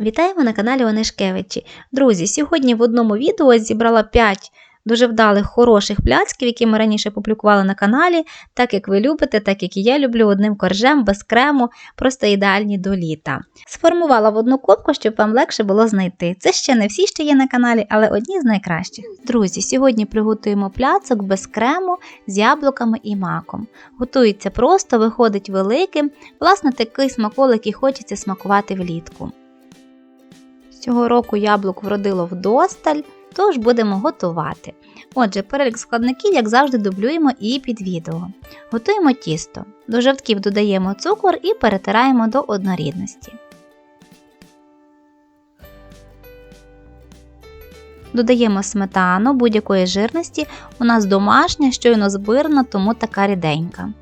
Вітаємо на каналі Онишкевичі. Друзі, сьогодні в одному відео зібрала 5 дуже вдалих, хороших пляцків, які ми раніше публікували на каналі, так як ви любите, так як і я люблю одним коржем, без крему, просто ідеальні до літа. Сформувала в одну копку, щоб вам легше було знайти. Це ще не всі, що є на каналі, але одні з найкращих. Друзі, сьогодні приготуємо пляцок без крему з яблуками і маком. Готується просто, виходить великим, власне, такий смаколик і хочеться смакувати влітку. Цього року яблук вродило вдосталь, тож будемо готувати. Отже, перелік складників, як завжди, дублюємо і під відео. Готуємо тісто. До жовтків додаємо цукор і перетираємо до однорідності. Додаємо сметану будь-якої жирності. У нас домашня, щойно збирана, тому така ріденька.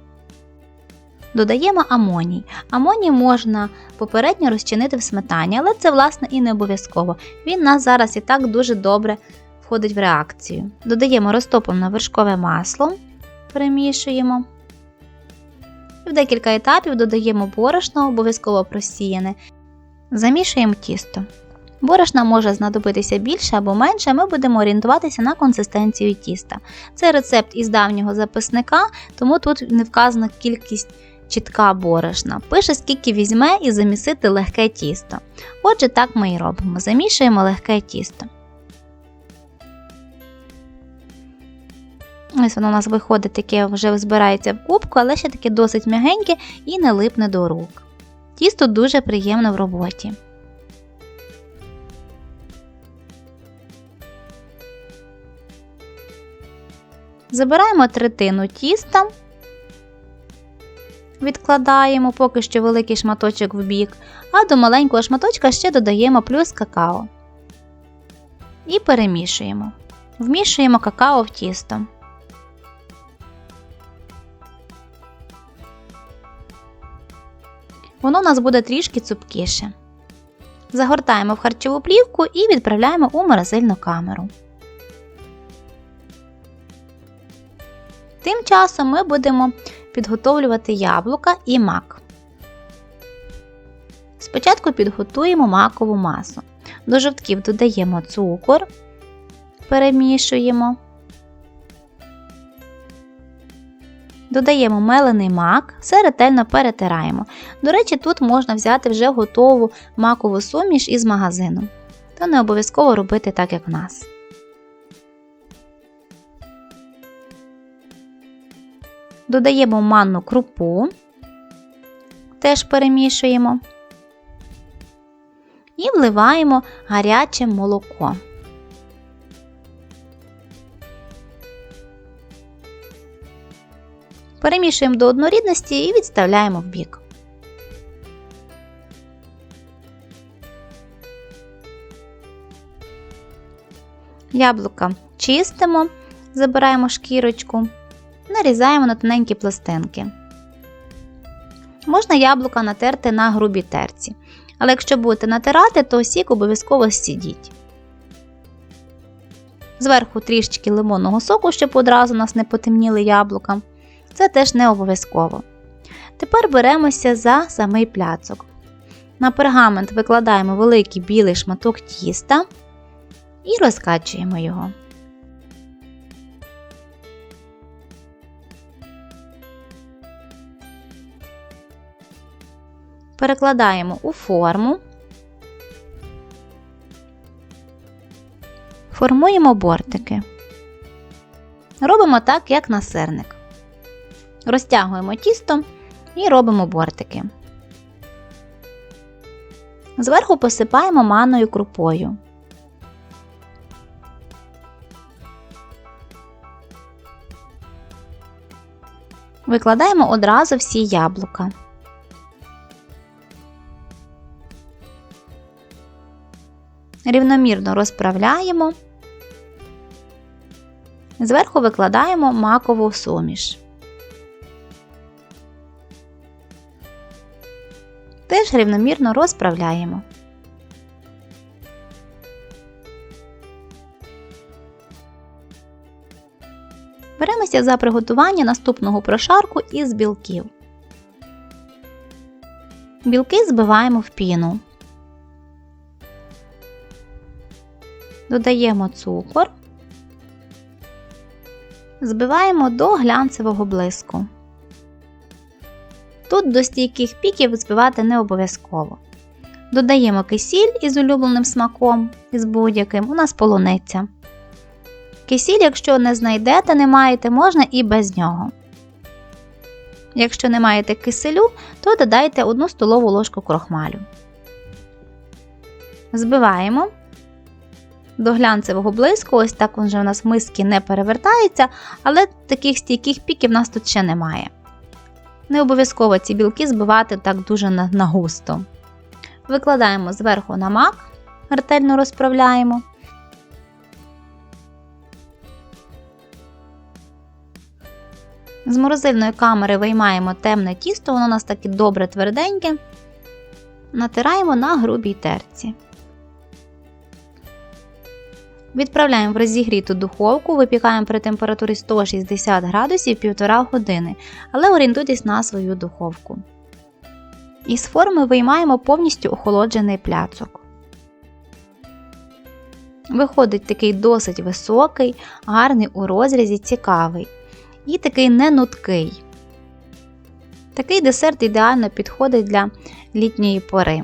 Додаємо амоній. Амоній можна попередньо розчинити в сметані, але це, власне, і не обов'язково. Він нас зараз і так дуже добре входить в реакцію. Додаємо розтоплене вершкове масло, перемішуємо. І в декілька етапів додаємо борошно, обов'язково просіяне. Замішуємо тісто. Борошна може знадобитися більше або менше, ми будемо орієнтуватися на консистенцію тіста. Це рецепт із давнього записника, тому тут не вказана кількість чітка борошна. Пише, скільки візьме і замісити легке тісто. Отже, так ми і робимо. Замішуємо легке тісто. Ось воно у нас виходить таке, вже збирається в кубку, але ще таке досить м'ягеньке і не липне до рук. Тісто дуже приємно в роботі. Забираємо третину тіста, відкладаємо поки що великий шматочок в бік, а до маленького шматочка ще додаємо плюс какао. І перемішуємо. Вмішуємо какао в тісто. Воно у нас буде трішки цупкіше. Загортаємо в харчову плівку і відправляємо у морозильну камеру. Тим часом ми будемо підготовлювати яблука і мак. Спочатку підготуємо макову масу. До жовтків додаємо цукор, перемішуємо, додаємо мелений мак, все ретельно перетираємо. До речі, тут можна взяти вже готову макову суміш із магазину. То не обов'язково робити так, як в нас. Додаємо манну крупу, теж перемішуємо і вливаємо гаряче молоко. Перемішуємо до однорідності і відставляємо в бік. Яблука чистимо, забираємо шкірочку нарізаємо на тоненькі пластинки. Можна яблука натерти на грубій терці, але якщо будете натирати, то сік обов'язково сідіть. Зверху трішечки лимонного соку, щоб одразу у нас не потемніли яблука. Це теж не обов'язково. Тепер беремося за самий пляцок. На пергамент викладаємо великий білий шматок тіста і розкачуємо його. Перекладаємо у форму, формуємо бортики. Робимо так, як на сирник. Розтягуємо тісто і робимо бортики. Зверху посипаємо манною крупою. Викладаємо одразу всі яблука. Рівномірно розправляємо, зверху викладаємо макову суміш. Теж рівномірно розправляємо. Беремося за приготування наступного прошарку із білків. Білки збиваємо в піну. Додаємо цукор, збиваємо до глянцевого блиску. Тут до стійких піків збивати не обов'язково. Додаємо кисіль із улюбленим смаком, із будь-яким, у нас полуниця. Кисіль, якщо не знайдете, не маєте, можна і без нього. Якщо не маєте киселю, то додайте 1 столову ложку крохмалю. Збиваємо до глянцевого блиску, ось так він вже у нас миски не перевертається, але таких стійких піків в нас тут ще немає. Не обов'язково ці білки збивати так дуже на, на густо. Викладаємо зверху на мак, ретельно розправляємо. З морозильної камери виймаємо темне тісто, воно у нас таке добре тверденьке. Натираємо на грубій терці. Відправляємо в розігріту духовку, випікаємо при температурі 160 градусів 1,5 години, але орієнтуйтесь на свою духовку. Із форми виймаємо повністю охолоджений пляцок. Виходить такий досить високий, гарний у розрізі, цікавий. І такий ненуткий. Такий десерт ідеально підходить для літньої пори.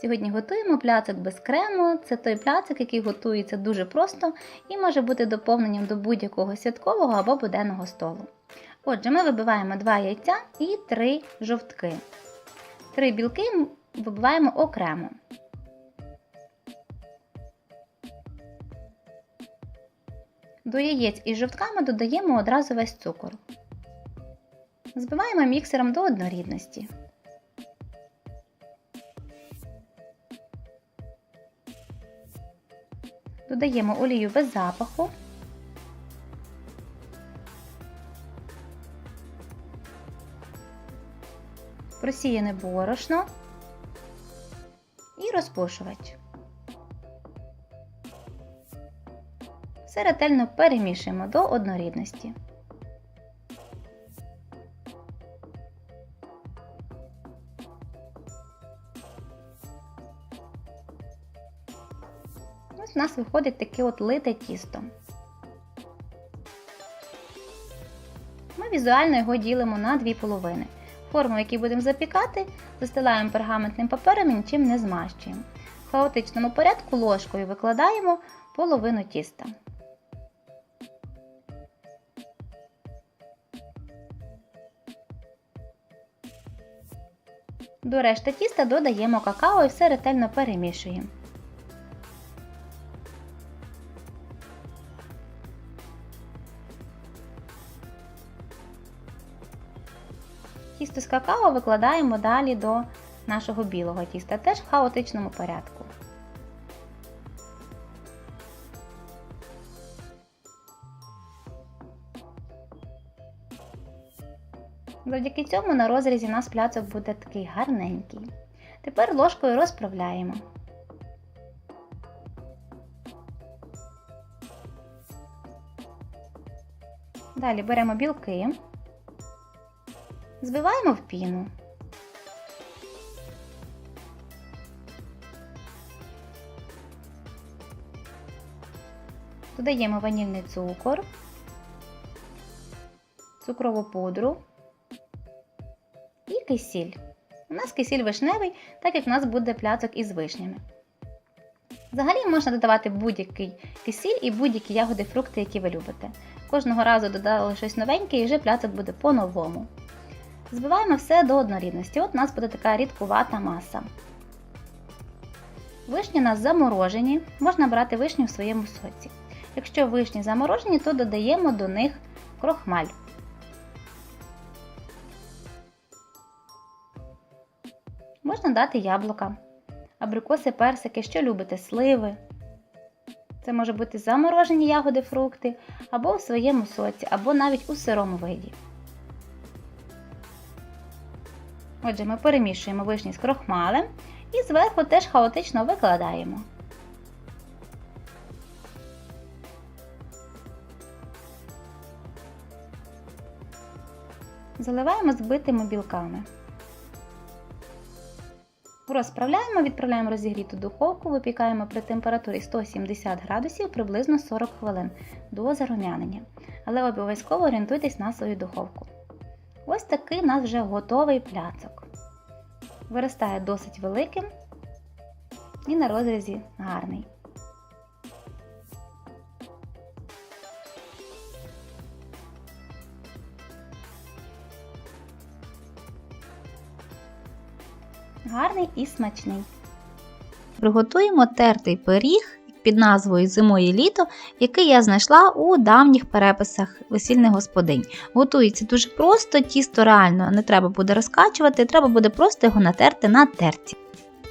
Сьогодні готуємо пляцок без крему. Це той пляцок, який готується дуже просто і може бути доповненням до будь-якого святкового або буденного столу. Отже, ми вибиваємо 2 яйця і 3 жовтки. Три білки вибиваємо окремо. До яєць із жовтками додаємо одразу весь цукор. Збиваємо міксером до однорідності. Додаємо олію без запаху. Просіяне борошно і розпушувач. Все ретельно перемішуємо до однорідності. У нас виходить таке от лите тісто. Ми візуально його ділимо на дві половини. Форму, в якій будемо запікати, застилаємо пергаментним папером і нічим не змащуємо. В хаотичному порядку ложкою викладаємо половину тіста. До решти тіста додаємо какао і все ретельно перемішуємо. Тісто з какао викладаємо далі до нашого білого тіста, теж в хаотичному порядку. Завдяки цьому на розрізі у нас пляцок буде такий гарненький. Тепер ложкою розправляємо. Далі беремо білки, збиваємо в піну. Додаємо ванільний цукор, цукрову пудру і кисіль. У нас кисіль вишневий, так як у нас буде пляцок із вишнями. Взагалі можна додавати будь-який кисіль і будь-які ягоди, фрукти, які ви любите. Кожного разу додали щось новеньке і вже пляцок буде по-новому. Збиваємо все до однорідності. От у нас буде така рідкувата маса. Вишні у нас заморожені, можна брати вишню в своєму соці. Якщо вишні заморожені, то додаємо до них крохмаль. Можна дати яблука, абрикоси, персики, що любите, сливи. Це може бути заморожені ягоди, фрукти, або в своєму соці, або навіть у сирому виді. Отже, ми перемішуємо вишні з крохмалем і зверху теж хаотично викладаємо. Заливаємо збитими білками. Розправляємо, відправляємо розігріту духовку, випікаємо при температурі 170 градусів приблизно 40 хвилин до зарум'янення. Але обов'язково орієнтуйтесь на свою духовку. Ось такий у нас вже готовий пляцок. Виростає досить великим і на розрізі гарний. Гарний і смачний. Приготуємо тертий пиріг під назвою Зимою літо, який я знайшла у давніх переписах весільних господинь. Готується дуже просто, тісто реально не треба буде розкачувати, треба буде просто його натерти на терці.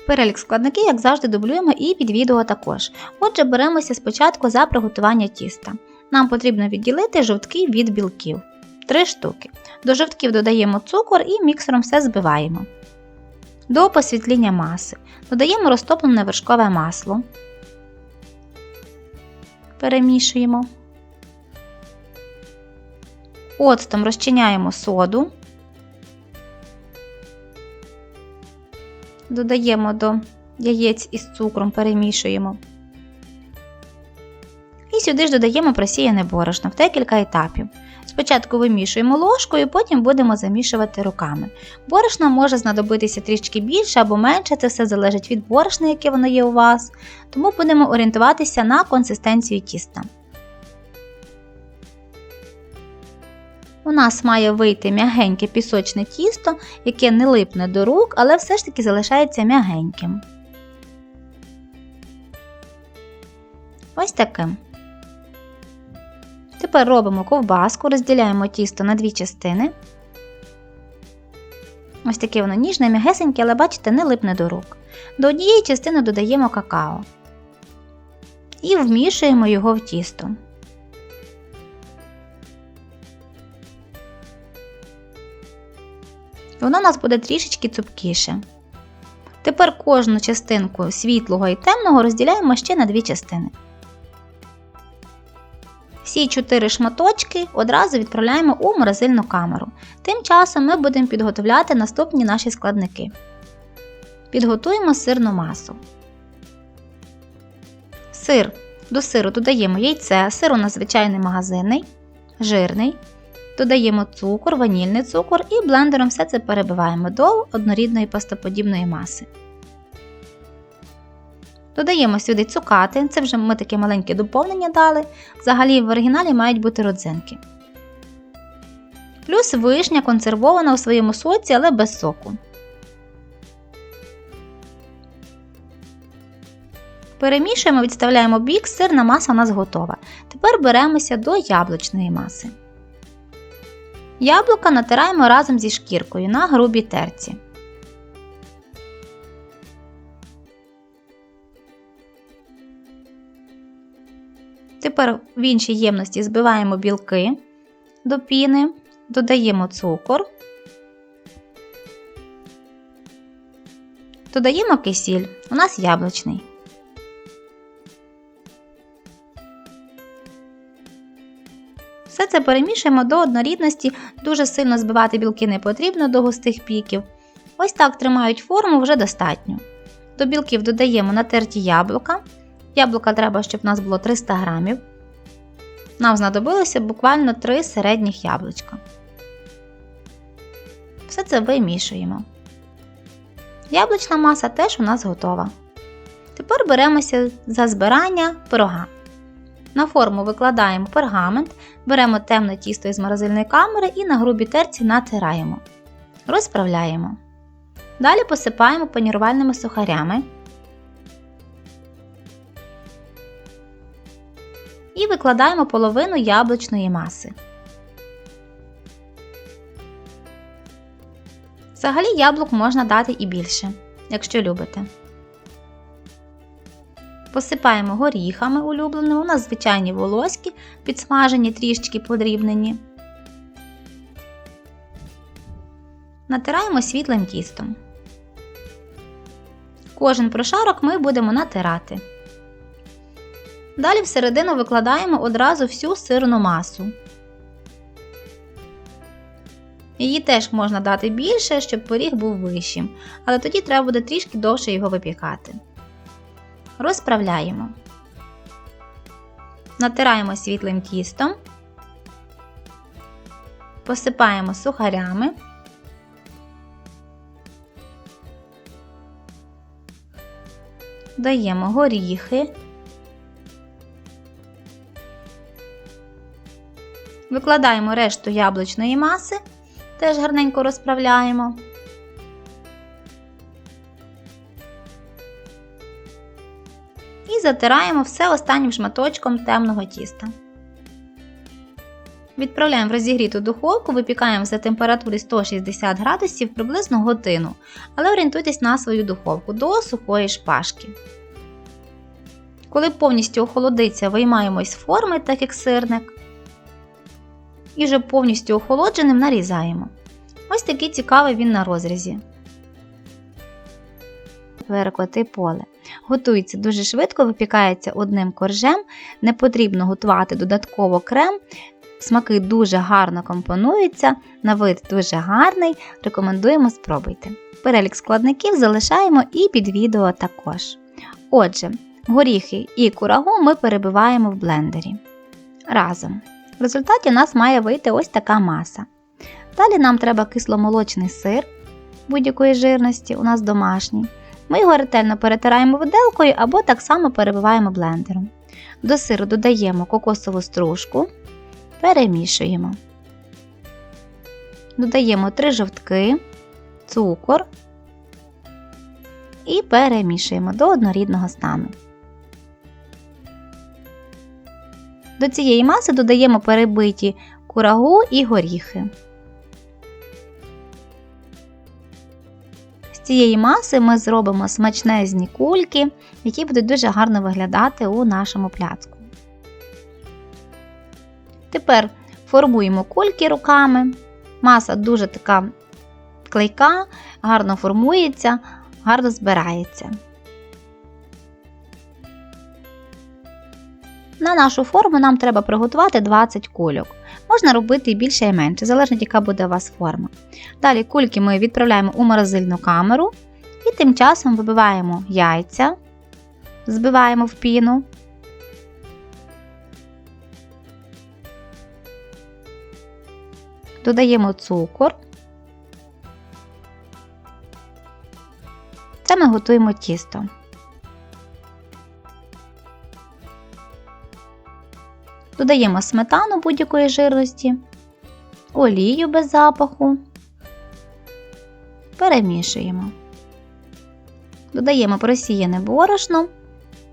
Перелік складників, як завжди, дублюємо і під відео також. Отже, беремося спочатку за приготування тіста. Нам потрібно відділити жовтки від білків 3 штуки. До жовтків додаємо цукор і міксером все збиваємо. До посвітління маси додаємо розтоплене вершкове масло. Перемішуємо. Оцтом розчиняємо соду. Додаємо до яєць із цукром, перемішуємо. І сюди ж додаємо просіяне борошно в декілька етапів. Спочатку вимішуємо ложкою, потім будемо замішувати руками. Борошна може знадобитися трішки більше або менше, це все залежить від борошна, яке воно є у вас, тому будемо орієнтуватися на консистенцію тіста. У нас має вийти м'ягеньке пісочне тісто, яке не липне до рук, але все ж таки залишається м'ягеньким. Ось таким. Тепер робимо ковбаску, розділяємо тісто на дві частини. Ось таке воно ніжне, м'ягесеньке, але бачите, не липне до рук. До однієї частини додаємо какао і вмішуємо його в тісто. Воно у нас буде трішечки цупкіше. Тепер кожну частинку світлого і темного розділяємо ще на дві частини. Всі чотири шматочки одразу відправляємо у морозильну камеру. Тим часом ми будемо підготовляти наступні наші складники. Підготуємо сирну масу. Сир. До сиру додаємо яйце, сир у нас звичайний магазинний, жирний. Додаємо цукор, ванільний цукор і блендером все це перебиваємо до однорідної пастоподібної маси. Додаємо сюди цукати, це вже ми таке маленьке доповнення дали. Взагалі в оригіналі мають бути родзинки. Плюс вишня консервована у своєму соці, але без соку. Перемішуємо, відставляємо бік, сирна маса у нас готова. Тепер беремося до яблучної маси. Яблука натираємо разом зі шкіркою на грубій терці. Тепер в іншій ємності збиваємо білки до піни, додаємо цукор, додаємо кисіль, у нас яблучний. Все це перемішуємо до однорідності, дуже сильно збивати білки не потрібно до густих піків. Ось так тримають форму вже достатньо. До білків додаємо натерті яблука. Яблука треба, щоб у нас було 300 грамів. Нам знадобилося буквально 3 середніх яблучка. Все це вимішуємо. Яблучна маса теж у нас готова. Тепер беремося за збирання пирога. На форму викладаємо пергамент, беремо темне тісто із морозильної камери і на грубій терці натираємо. Розправляємо. Далі посипаємо панірувальними сухарями. І викладаємо половину яблучної маси. Взагалі яблук можна дати і більше, якщо любите. Посипаємо горіхами улюбленими, у нас звичайні волоські, підсмажені, трішечки подрібнені. Натираємо світлим тістом. Кожен прошарок ми будемо натирати. Далі всередину викладаємо одразу всю сирну масу. Її теж можна дати більше, щоб пиріг був вищим, але тоді треба буде трішки довше його випікати. Розправляємо. Натираємо світлим тістом, посипаємо сухарями. Даємо горіхи. Викладаємо решту яблучної маси, теж гарненько розправляємо. І затираємо все останнім шматочком темного тіста. Відправляємо в розігріту духовку, випікаємо за температури 160 градусів приблизно годину, але орієнтуйтесь на свою духовку до сухої шпажки. Коли повністю охолодиться, виймаємо з форми, так як сирник. І вже повністю охолодженим нарізаємо. Ось такий цікавий він на розрізі. Перекоти поле. Готується дуже швидко, випікається одним коржем. Не потрібно готувати додатково крем. Смаки дуже гарно компонуються, на вид дуже гарний. Рекомендуємо спробуйте. Перелік складників залишаємо і під відео також. Отже, горіхи і курагу ми перебиваємо в блендері. Разом. В результаті у нас має вийти ось така маса. Далі нам треба кисломолочний сир будь-якої жирності, у нас домашній. Ми його ретельно перетираємо виделкою або так само перебиваємо блендером. До сиру додаємо кокосову стружку, перемішуємо. Додаємо 3 жовтки, цукор і перемішуємо до однорідного стану. До цієї маси додаємо перебиті курагу і горіхи. З цієї маси ми зробимо смачнезні кульки, які будуть дуже гарно виглядати у нашому пляцку. Тепер формуємо кульки руками. Маса дуже така клейка, гарно формується, гарно збирається. На нашу форму нам треба приготувати 20 кульок. Можна робити і більше і менше, залежно яка буде у вас форма. Далі кульки ми відправляємо у морозильну камеру і тим часом вибиваємо яйця, збиваємо в піну. Додаємо цукор. Це ми готуємо тісто. Додаємо сметану будь-якої жирності, олію без запаху, перемішуємо. Додаємо просіяне борошно,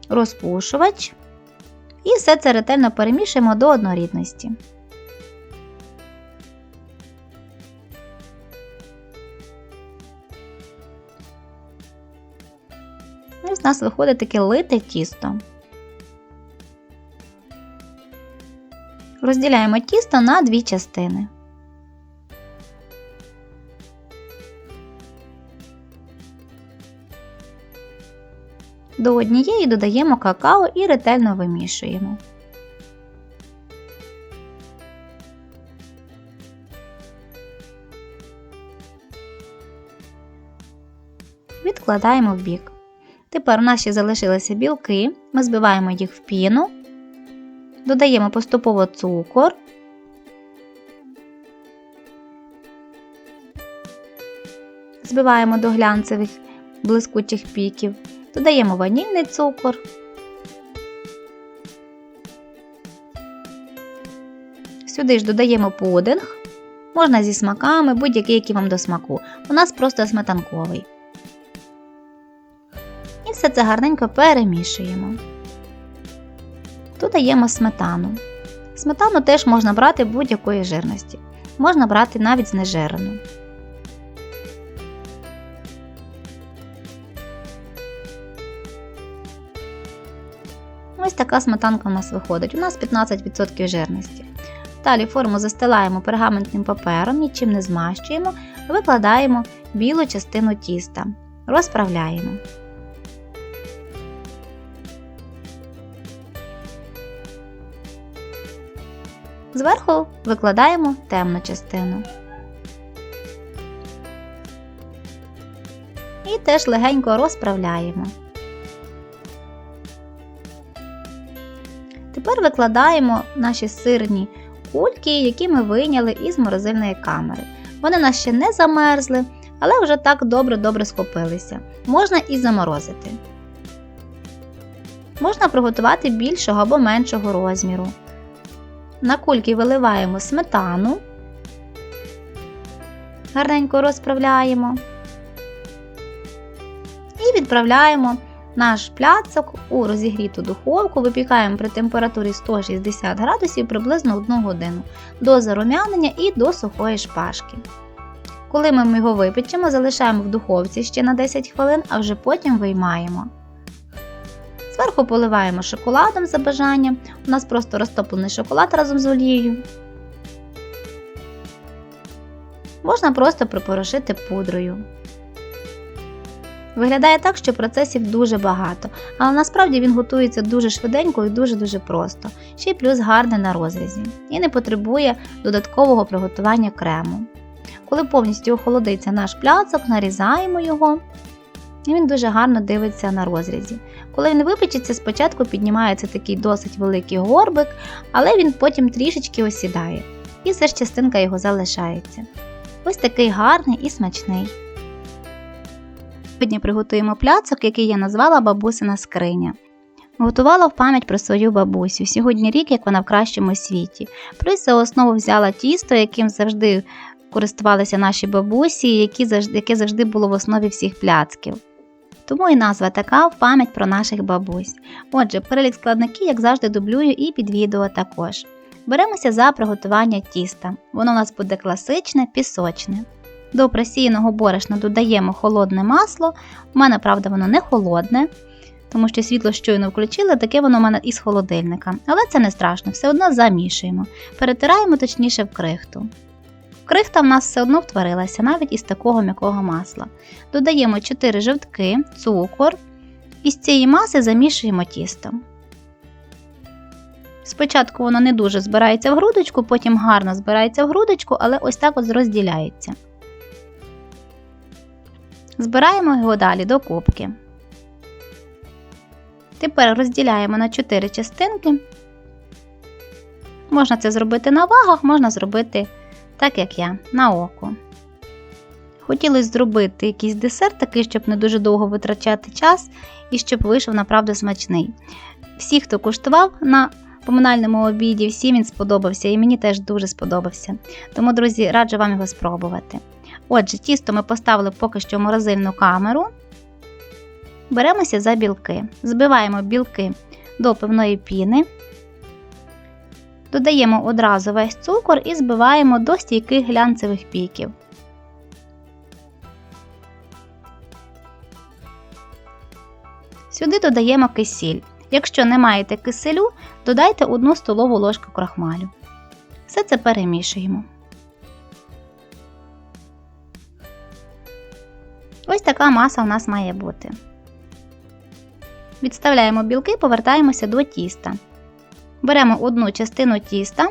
розпушувач і все це ретельно перемішуємо до однорідності. Ось у нас виходить таке лите тісто. Розділяємо тісто на дві частини. До однієї додаємо какао і ретельно вимішуємо. Відкладаємо в бік. Тепер у нас ще залишилися білки, ми збиваємо їх в піну Додаємо поступово цукор. Збиваємо до глянцевих блискучих піків. Додаємо ванільний цукор. Сюди ж додаємо пудинг. Можна зі смаками, будь-який, який вам до смаку. У нас просто сметанковий. І все це гарненько перемішуємо додаємо сметану. Сметану теж можна брати будь-якої жирності. Можна брати навіть знежирену. Ось така сметанка у нас виходить. У нас 15% жирності. Далі форму застилаємо пергаментним папером, нічим не змащуємо, викладаємо білу частину тіста. Розправляємо. Зверху викладаємо темну частину. І теж легенько розправляємо. Тепер викладаємо наші сирні кульки, які ми вийняли із морозильної камери. Вони нас ще не замерзли, але вже так добре-добре схопилися. Можна і заморозити. Можна приготувати більшого або меншого розміру. На кульки виливаємо сметану, гарненько розправляємо і відправляємо наш пляцок у розігріту духовку, випікаємо при температурі 160 градусів приблизно 1 годину до зарум'янення і до сухої шпажки. Коли ми його випечемо, залишаємо в духовці ще на 10 хвилин, а вже потім виймаємо. Зверху поливаємо шоколадом за бажанням. У нас просто розтоплений шоколад разом з олією. Можна просто припорошити пудрою. Виглядає так, що процесів дуже багато, але насправді він готується дуже швиденько і дуже-дуже просто, ще й плюс гарний на розрізі, і не потребує додаткового приготування крему. Коли повністю охолодиться наш пляцок, нарізаємо його, і він дуже гарно дивиться на розрізі. Коли він випечеться, спочатку піднімається такий досить великий горбик, але він потім трішечки осідає, і все ж частинка його залишається. Ось такий гарний і смачний. Сьогодні приготуємо пляцок, який я назвала бабусина скриня. Готувала в пам'ять про свою бабусю. Сьогодні рік, як вона в кращому світі. Плюс за основу взяла тісто, яким завжди користувалися наші бабусі, яке завжди було в основі всіх пляцків. Тому і назва така в пам'ять про наших бабусь. Отже, перелік складників, як завжди, дублюю і під відео також. Беремося за приготування тіста. Воно у нас буде класичне, пісочне. До просіяного борошна додаємо холодне масло. У мене, правда, воно не холодне, тому що світло щойно включили, таке воно у мене із холодильника. Але це не страшно, все одно замішуємо. Перетираємо точніше в крихту. Крихта в нас все одно втворилася, навіть із такого м'якого масла. Додаємо 4 жовтки, цукор і з цієї маси замішуємо тісто. Спочатку воно не дуже збирається в грудочку, потім гарно збирається в грудочку, але ось так ось розділяється. Збираємо його далі до кубки. Тепер розділяємо на 4 частинки. Можна це зробити на вагах, можна зробити так, як я, на око. Хотілося зробити якийсь десерт, такий, щоб не дуже довго витрачати час і щоб вийшов направду смачний. Всі, хто куштував на поминальному обіді, всім він сподобався і мені теж дуже сподобався. Тому, друзі, раджу вам його спробувати. Отже, тісто ми поставили поки що в морозильну камеру. Беремося за білки. Збиваємо білки до певної піни. Додаємо одразу весь цукор і збиваємо до стійких глянцевих піків. Сюди додаємо кисіль. Якщо не маєте киселю, додайте 1 столову ложку крахмалю. Все це перемішуємо. Ось така маса у нас має бути. Відставляємо білки, повертаємося до тіста. Беремо одну частину тіста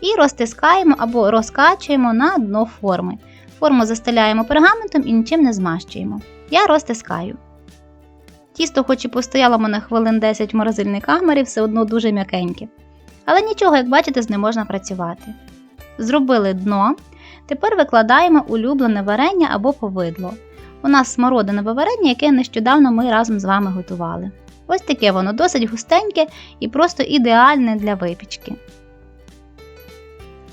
і розтискаємо або розкачуємо на дно форми. Форму застеляємо пергаментом і нічим не змащуємо. Я розтискаю. Тісто, хоч і постояло мене хвилин 10 в морозильній камері, все одно дуже м'якеньке. Але нічого, як бачите, з ним можна працювати. Зробили дно. Тепер викладаємо улюблене варення або повидло. У нас смородинове варення, яке нещодавно ми разом з вами готували. Ось таке воно досить густеньке і просто ідеальне для випічки.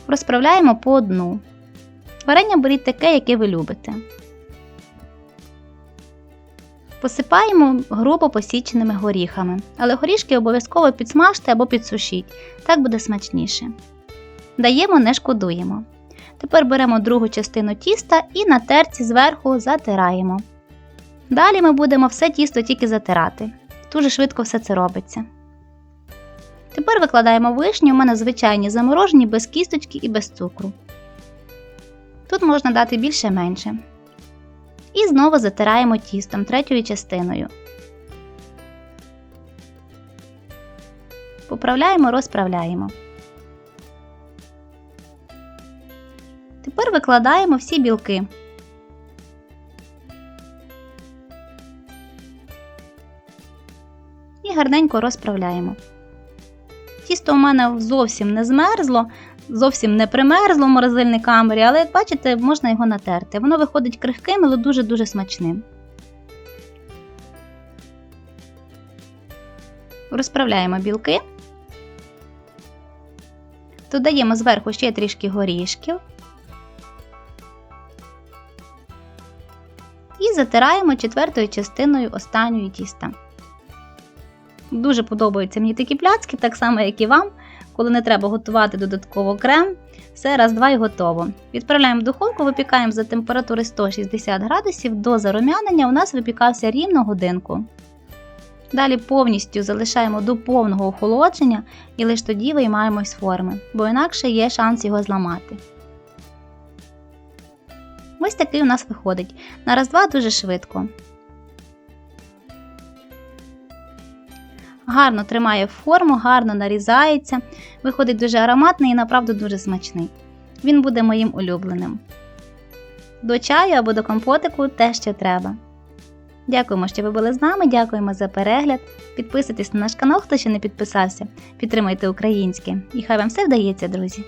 Розправляємо по дну. Варення беріть таке, яке ви любите. Посипаємо грубо посіченими горіхами, але горішки обов'язково підсмажте або підсушіть, так буде смачніше. Даємо, не шкодуємо. Тепер беремо другу частину тіста і на терці зверху затираємо. Далі ми будемо все тісто тільки затирати. Дуже швидко все це робиться. Тепер викладаємо вишні, у мене звичайні заморожені без кісточки і без цукру. Тут можна дати більше-менше. І знову затираємо тістом третьою частиною. Поправляємо, розправляємо. Тепер викладаємо всі білки. Гарненько розправляємо. Тісто у мене зовсім не змерзло, зовсім не примерзло в морозильній камері, але як бачите, можна його натерти. Воно виходить крихким, але дуже-дуже смачним. Розправляємо білки. Додаємо зверху ще трішки горішків. І затираємо четвертою частиною останньої тіста. Дуже подобаються мені такі пляцки, так само, як і вам, коли не треба готувати додатково крем. Все раз, два і готово. Відправляємо в духовку, випікаємо за температури 160 градусів до зарум'янення. У нас випікався рівно годинку. Далі повністю залишаємо до повного охолодження і лише тоді виймаємо з форми, бо інакше є шанс його зламати. Ось такий у нас виходить. На раз-два дуже швидко. Гарно тримає форму, гарно нарізається, виходить дуже ароматний і направду дуже смачний. Він буде моїм улюбленим. До чаю або до компотику те, що треба. Дякуємо, що ви були з нами. Дякуємо за перегляд. Підписуйтесь на наш канал, хто ще не підписався. Підтримайте українське. І хай вам все вдається, друзі!